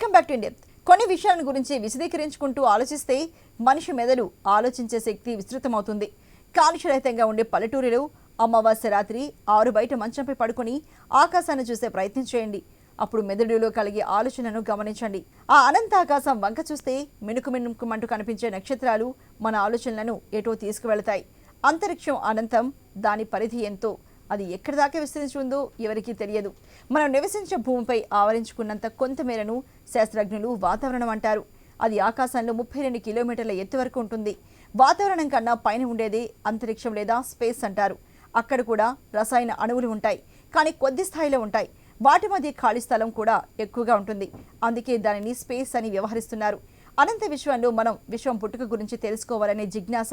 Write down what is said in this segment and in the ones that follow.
Welcome back to India కొన్ని విషయాల గురించి విశదీకరించుకుంటూ ఆలోచిస్తే మనిషి మెదడు ఆలోచించే శక్తి విస్తృతమవుతుంది. కాలుష్యరహితంగా ఉండే పల్లెటూరిలో అమావాస్య రాత్రి ఆరు బయట మంచంపై పడుకొని ఆకాశాన్ని చూసే ప్రయత్నం చేయండి. అప్పుడు మెదడులో కలిగే ఆలోచనను గమనించండి. ఆ అనంత ఆకాశం వంక చూస్తే మినుకు మినుకుమంటూ కనిపించే నక్షత్రాలు మన ఆలోచనలను ఎటో తీసుకువెళతాయి. అంతరిక్షం అనంతం దాని పరిధి ఎంతో. అది ఎక్కడి దాకా విస్తరించి ఉందో ఎవరికీ తెలియదు. మనం నివసించే భూమిపై ఆవరించుకున్నంత కొంతమేరను శాస్త్రజ్ఞులు వాతావరణం అంటారు. అది ఆకాశంలో ముప్పై రెండు కిలోమీటర్ల ఎత్తు వరకు ఉంటుంది. వాతావరణం కన్నా పైన ఉండేది అంతరిక్షం లేదా స్పేస్ అంటారు. అక్కడ కూడా రసాయన అణువులు ఉంటాయి కానీ కొద్ది స్థాయిలో ఉంటాయి. వాటి మధ్య ఖాళీ స్థలం కూడా ఎక్కువగా ఉంటుంది. అందుకే దానిని స్పేస్ అని వ్యవహరిస్తున్నారు. అనంత విశ్వంలో మనం విశ్వం పుట్టుక గురించి తెలుసుకోవాలనే జిజ్ఞాస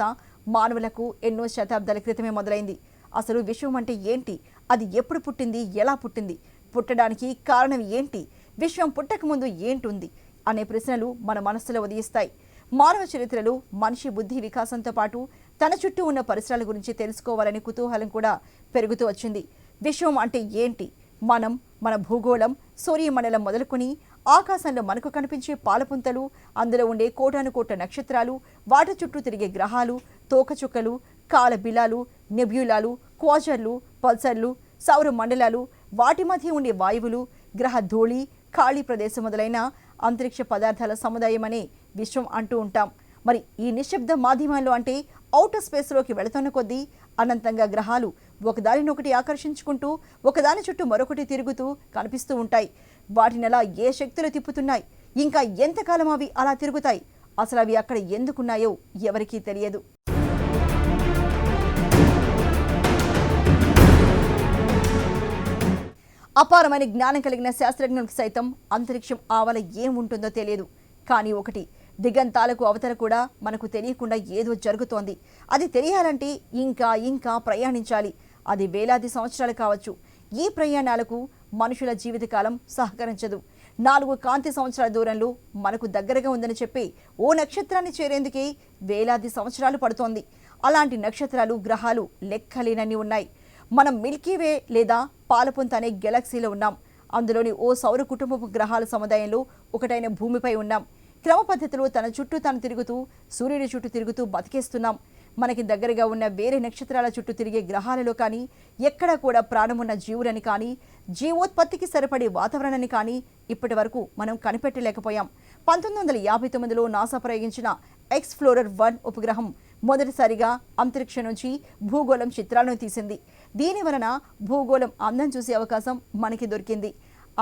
మానవులకు ఎన్నో శతాబ్దాల క్రితమే మొదలైంది. అసలు విశ్వం అంటే ఏంటి? అది ఎప్పుడు పుట్టింది? ఎలా పుట్టింది? పుట్టడానికి కారణం ఏంటి? విశ్వం పుట్టకముందు ఏంటుంది? అనే ప్రశ్నలు మన మనస్సులో ఉదయిస్తాయి. మానవ చరిత్రలో మనిషి బుద్ధి వికాసంతో పాటు తన చుట్టూ ఉన్న పరిసరాల గురించి తెలుసుకోవాలనే కుతూహలం కూడా పెరుగుతూ వచ్చింది. విశ్వం అంటే ఏంటి? మనం మన భూగోళం సూర్యమండలం మొదలుకొని ఆకాశంలో మనకు కనిపించే పాలపుంతలు అందులో ఉండే కోటాను కోట నక్షత్రాలు వాటి చుట్టూ తిరిగే గ్రహాలు తోకచుక్కలు కాలబిలాలు నెబ్యులాలు క్వాజర్లు పల్సర్లు సౌర మండలాలు వాటి మధ్య ఉండే వాయువులు గ్రహ ధూళి ఖాళీ ప్రదేశం మొదలైన అంతరిక్ష పదార్థాల సముదాయమనే విశ్వం అంటూ ఉంటాం. మరి ఈ నిశ్శబ్ద మాధ్యమాల్లో అంటే ఔటర్ స్పేస్లోకి వెళుతున్న కొద్దీ అనంతంగా గ్రహాలు ఒకదానినొకటి ఆకర్షించుకుంటూ ఒకదాని చుట్టూ మరొకటి తిరుగుతూ కనిపిస్తూ ఉంటాయి. వాటినలా ఏ శక్తులు తిప్పుతున్నాయి? ఇంకా ఎంతకాలం అవి అలా తిరుగుతాయి? అసలు అవి అక్కడ ఎందుకున్నాయో ఎవరికీ తెలియదు. అపారమైన జ్ఞానం కలిగిన శాస్త్రజ్ఞులకు సైతం అంతరిక్షం ఆవల ఏముంటుందో తెలియదు. కానీ ఒకటి దిగంతాలకు అవతల కూడా మనకు తెలియకుండా ఏదో జరుగుతోంది. అది తెలియాలంటే ఇంకా ఇంకా ప్రయాణించాలి. అది వేలాది సంవత్సరాలు కావచ్చు. ఈ ప్రయాణాలకు మనుషుల జీవితకాలం సహకరించదు. నాలుగు కాంతి సంవత్సరాల దూరంలో మనకు దగ్గరగా ఉందని చెప్పి ఓ నక్షత్రాన్ని చేరేందుకే వేలాది సంవత్సరాలు పడుతోంది. అలాంటి నక్షత్రాలు గ్రహాలు లెక్కలేనన్ని ఉన్నాయి. మనం మిల్కీవే లేదా పాలపుంత అనే గెలాక్సీలో ఉన్నాం. అందులోని ఓ సౌర కుటుంబపు గ్రహాల సముదాయంలో ఒకటైన భూమిపై ఉన్నాం. క్రమ పద్ధతిలో తన చుట్టూ తాను తిరుగుతూ సూర్యుడి చుట్టూ తిరుగుతూ బతికేస్తున్నాం. మనకి దగ్గరగా ఉన్న వేరే నక్షత్రాల చుట్టూ తిరిగే గ్రహాలలో కానీ ఎక్కడా కూడా ప్రాణమున్న జీవులని కానీ జీవోత్పత్తికి సరిపడే వాతావరణాన్ని కానీ ఇప్పటి వరకు మనం కనిపెట్టలేకపోయాం. పంతొమ్మిది వందల యాభై తొమ్మిదిలో నాసా ప్రయోగించిన ఎక్స్ఫ్లోరర్ వన్ ఉపగ్రహం మొదటిసారిగా అంతరిక్షం నుంచి భూగోళం చిత్రాలను తీసింది. దీని వలన భూగోళం అందం చూసే అవకాశం మనకి దొరికింది.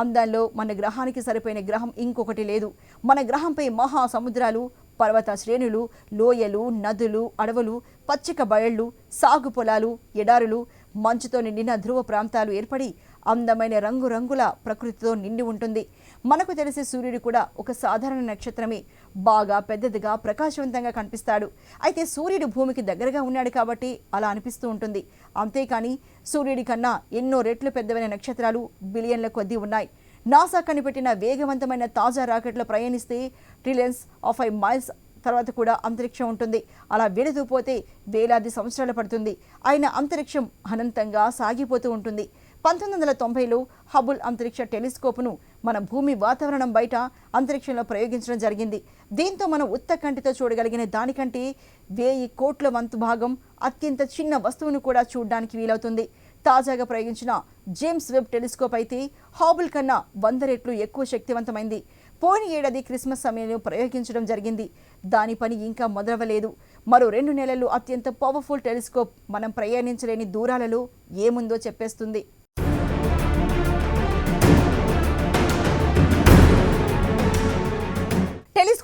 అందంలో మన గ్రహానికి సరిపోయిన గ్రహం ఇంకొకటి లేదు. మన గ్రహంపై మహా సముద్రాలు పర్వత శ్రేణులు లోయలు నదులు అడవులు పచ్చిక బయళ్ళు సాగు పొలాలు ఎడారులు మంచుతో నిండిన ధ్రువ ప్రాంతాలు ఏర్పడి అందమైన రంగురంగుల ప్రకృతితో నిండి ఉంటుంది. మనకు తెలిసే సూర్యుడు కూడా ఒక సాధారణ నక్షత్రమే. బాగా పెద్దదిగా ప్రకాశవంతంగా కనిపిస్తాడు. అయితే సూర్యుడు భూమికి దగ్గరగా ఉన్నాడు కాబట్టి అలా అనిపిస్తూ ఉంటుంది. అంతేకాని సూర్యుడి కన్నా ఎన్నో రెట్లు పెద్దవైన నక్షత్రాలు బిలియన్ల కొద్దీ ఉన్నాయి. నాసా కనిపెట్టిన వేగవంతమైన తాజా రాకెట్లో ప్రయాణిస్తే ట్రిలియన్స్ ఆఫ్ ఐ మైల్స్ తర్వాత కూడా అంతరిక్షం ఉంటుంది. అలా వెళుతూ పోతే వేలాది సంవత్సరాలు పడుతుంది. ఆయన అంతరిక్షం అనంతంగా సాగిపోతూ ఉంటుంది. పంతొమ్మిది వందల తొంభైలో హబుల్ అంతరిక్ష టెలిస్కోప్ను మన భూమి వాతావరణం బయట అంతరిక్షంలో ప్రయోగించడం జరిగింది. దీంతో మనం ఉత్త కంటితో చూడగలిగిన దానికంటే వేయి కోట్ల వంతు భాగం అత్యంత చిన్న వస్తువును కూడా చూడడానికి వీలవుతుంది. తాజాగా ప్రయోగించిన జేమ్స్ వెబ్ టెలిస్కోప్ అయితే హాబుల్ కన్నా వంద రెట్లు ఎక్కువ శక్తివంతమైంది. పోయిన ఏడాది క్రిస్మస్ సమయంలో ప్రయోగించడం జరిగింది. దాని పని ఇంకా మొదలవలేదు. మరో రెండు నెలలు అత్యంత పవర్ఫుల్ టెలిస్కోప్ మనం ప్రయాణించలేని దూరాలలో ఏముందో చెప్పేస్తుంది.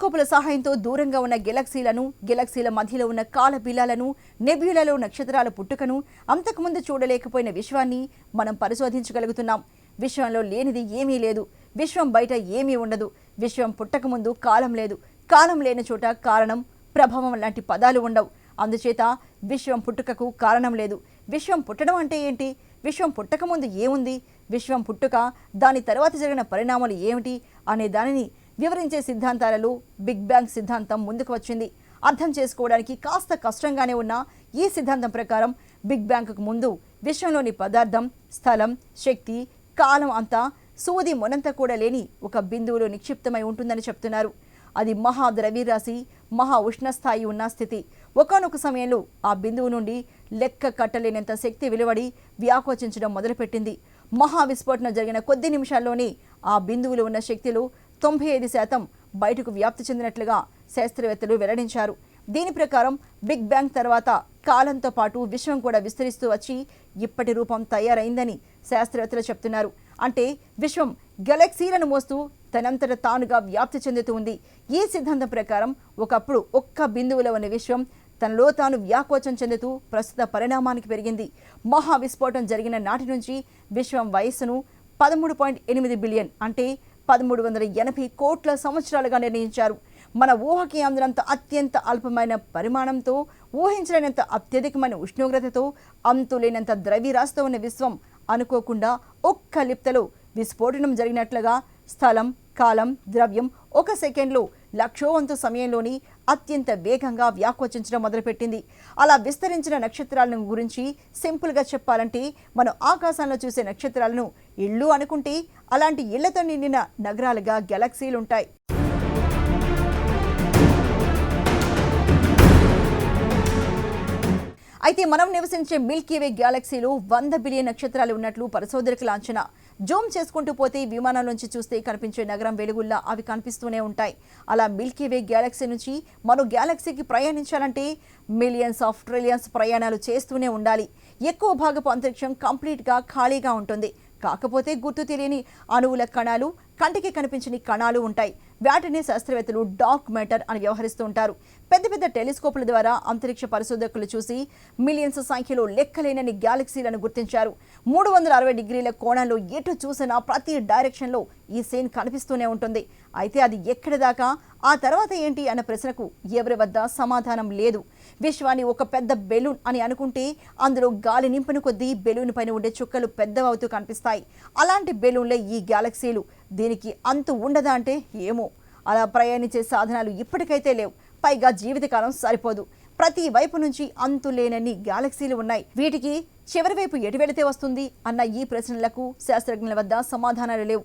టెలిస్కోపుల సహాయంతో దూరంగా ఉన్న గెలక్సీలను గెలక్సీల మధ్యలో ఉన్న కాల బిలాలను నెబ్యులలో నక్షత్రాల పుట్టుకను అంతకుముందు చూడలేకపోయిన విశ్వాన్ని మనం పరిశోధించగలుగుతున్నాం. విశ్వంలో లేనిది ఏమీ లేదు. విశ్వం బయట ఏమీ ఉండదు. విశ్వం పుట్టకముందు కాలం లేదు. కాలం లేని చోట కారణం ప్రభావం లాంటి పదాలు ఉండవు. అందుచేత విశ్వం పుట్టుకకు కారణం లేదు. విశ్వం పుట్టడం అంటే ఏంటి? విశ్వం పుట్టకముందు ఏముంది? విశ్వం పుట్టుక దాని తర్వాత జరిగిన పరిణామాలు ఏమిటి? అనే దానిని వివరించే సిద్ధాంతాలలో బిగ్ బ్యాంగ్ సిద్ధాంతం ముందుకు వచ్చింది. అర్థం చేసుకోవడానికి కాస్త కష్టంగానే ఉన్న ఈ సిద్ధాంతం ప్రకారం బిగ్ బ్యాంగ్కు ముందు విశ్వంలోని పదార్థం స్థలం శక్తి కాలం అంతా సూది మొనంత కూడా లేని ఒక బిందువులో నిక్షిప్తమై ఉంటుందని చెప్తున్నారు. అది మహా ద్రవ్యరాశి మహా ఉష్ణస్థాయి ఉన్న స్థితి. ఒకనొక సమయంలో ఆ బిందువు నుండి లెక్క కట్టలేనంత శక్తి వెలువడి వ్యాకోచించడం మొదలుపెట్టింది. మహా విస్ఫోటన జరిగిన కొద్ది నిమిషాల్లోనే ఆ బిందువులో ఉన్న శక్తిలో తొంభై ఐదు శాతం బయటకు వ్యాప్తి చెందినట్లుగా శాస్త్రవేత్తలు వెల్లడించారు. దీని ప్రకారం బిగ్ బ్యాంగ్ తర్వాత కాలంతో పాటు విశ్వం కూడా విస్తరిస్తూ వచ్చి ఇప్పటి రూపం తయారైందని శాస్త్రవేత్తలు చెప్తున్నారు. అంటే విశ్వం గెలక్సీలను మోస్తూ తనంతట తానుగా వ్యాప్తి చెందుతూ ఉంది. ఈ సిద్ధాంతం ప్రకారం ఒకప్పుడు ఒక్క బిందువులో ఉన్న విశ్వం తనలో తాను వ్యాకోచం చెందుతూ ప్రస్తుత పరిణామానికి పెరిగింది. మహా విస్ఫోటం జరిగిన నాటి నుంచి విశ్వం వయస్సును పదమూడు పాయింట్ ఎనిమిది బిలియన్ అంటే పదమూడు వందల ఎనభై కోట్ల సంవత్సరాలుగా నిర్ణయించారు. మన ఊహకి అందినంత అత్యంత అల్పమైన పరిమాణంతో ఊహించలేనంత అత్యధికమైన ఉష్ణోగ్రతతో అంతులేనంత ద్రవ్యరాశితో ఉన్న విశ్వం అనుకోకుండా ఒక్క లిప్తలో విస్ఫోటనం జరిగినట్లుగా స్థలం కాలం ద్రవ్యం ఒక సెకండ్లో లక్షోవంతు సమయంలోని అత్యంత వేగంగా వ్యాకోచించడం మొదలుపెట్టింది. అలా విస్తరించిన నక్షత్రాలను గురించి సింపుల్గా చెప్పాలంటే మనం ఆకాశంలో చూసే నక్షత్రాలను ఇళ్ళు అనుకుంటే అలాంటి ఇళ్ళతో నిండిన నగరాలుగా గెలాక్సీలుంటాయి. అయితే మనం నివసించే మిల్కీవే గ్యాలక్సీలో వంద బిలియన్ నక్షత్రాలు ఉన్నట్లు పరిశోధకుల అంచనా. జూమ్ చేసుకుంటూ పోతే విమానం నుంచి చూస్తే కనిపించే నగరం వెలుగుల్లా అవి కనిపిస్తూనే ఉంటాయి. అలా మిల్కీవే గ్యాలక్సీ నుంచి మరో గ్యాలక్సీకి ప్రయాణించాలంటే మిలియన్స్ ఆఫ్ ట్రిలియన్స్ ప్రయాణాలు చేస్తూనే ఉండాలి. ఎక్కువ భాగపు అంతరిక్షం కంప్లీట్గా ఖాళీగా ఉంటుంది. కాకపోతే గుర్తు తెలియని అణువుల కణాలు కంటికి కనిపించని కణాలు ఉంటాయి. వాటిని శాస్త్రవేత్తలు డార్క్ మ్యాటర్ అని వ్యవహరిస్తూ ఉంటారు. పెద్ద పెద్ద టెలిస్కోపుల ద్వారా అంతరిక్ష పరిశోధకులు చూసి మిలియన్స్ సంఖ్యలో లెక్కలేనని గ్యాలక్సీలను గుర్తించారు. మూడు వందల అరవై డిగ్రీల కోణంలో ఎటు చూసినా ప్రతి డైరెక్షన్లో ఈ సీన్ కనిపిస్తూనే ఉంటుంది. అయితే అది ఎక్కడి దాకా? ఆ తర్వాత ఏంటి అన్న ప్రశ్నకు ఎవరి వద్ద సమాధానం లేదు. విశ్వాన్ని ఒక పెద్ద బెలూన్ అని అనుకుంటే అందులో గాలి నింపిన కొద్దీ బెలూన్ పైన ఉండే చుక్కలు పెద్దవవుతూ కనిపిస్తాయి. అలాంటి బెలూన్లే ఈ గ్యాలక్సీలు. దీనికి అంతు ఉండదా అంటే ఏమో. అలా ప్రయాణించే సాధనాలు ఇప్పటికైతే లేవు. పైగా జీవితకాలం సరిపోదు. ప్రతి వైపు నుంచి అంతు లేనన్ని గ్యాలక్సీలు ఉన్నాయి. వీటికి చివరి వైపు ఎటు వెళితే వస్తుంది? అన్న ఈ ప్రశ్నలకు శాస్త్రజ్ఞుల వద్ద సమాధానాలు లేవు.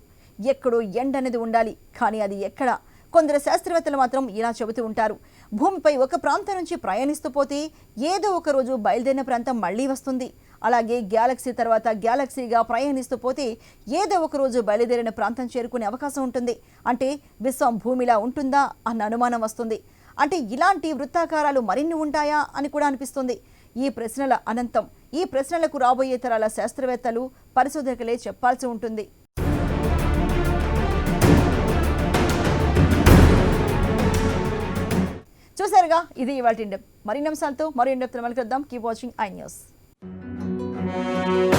ఎక్కడో ఎండ అనేది ఉండాలి. కానీ అది ఎక్కడ? కొందరు శాస్త్రవేత్తలు మాత్రం ఇలా చెబుతూ ఉంటారు. భూమిపై ఒక ప్రాంతం నుంచి ప్రయాణిస్తూ పోతే ఏదో ఒక రోజు బయలుదేరిన ప్రాంతం మళ్ళీ వస్తుంది. అలాగే గ్యాలక్సీ తర్వాత గ్యాలక్సీగా ప్రయాణిస్తూ పోతే ఏదో ఒక రోజు బయలుదేరిన ప్రాంతం చేరుకునే అవకాశం ఉంటుంది. అంటే విశ్వం భూమిలా ఉంటుందా అన్న అనుమానం వస్తుంది. అంటే ఇలాంటి వృత్తాకారాలు మరిన్ని ఉంటాయా అని కూడా అనిపిస్తుంది. ఈ ప్రశ్నల అనంతం ఈ ప్రశ్నలకు రాబోయే తరాల శాస్త్రవేత్తలు పరిశోధకులే చెప్పాల్సి ఉంటుంది. తప్పనిసరిగా ఇది ఇవాళ ఇండప్ మరిన్ని అంశాలతో మరిన్ని ఇండప్ మళ్ళీ కలుద్దాం. Keep watching I news thank you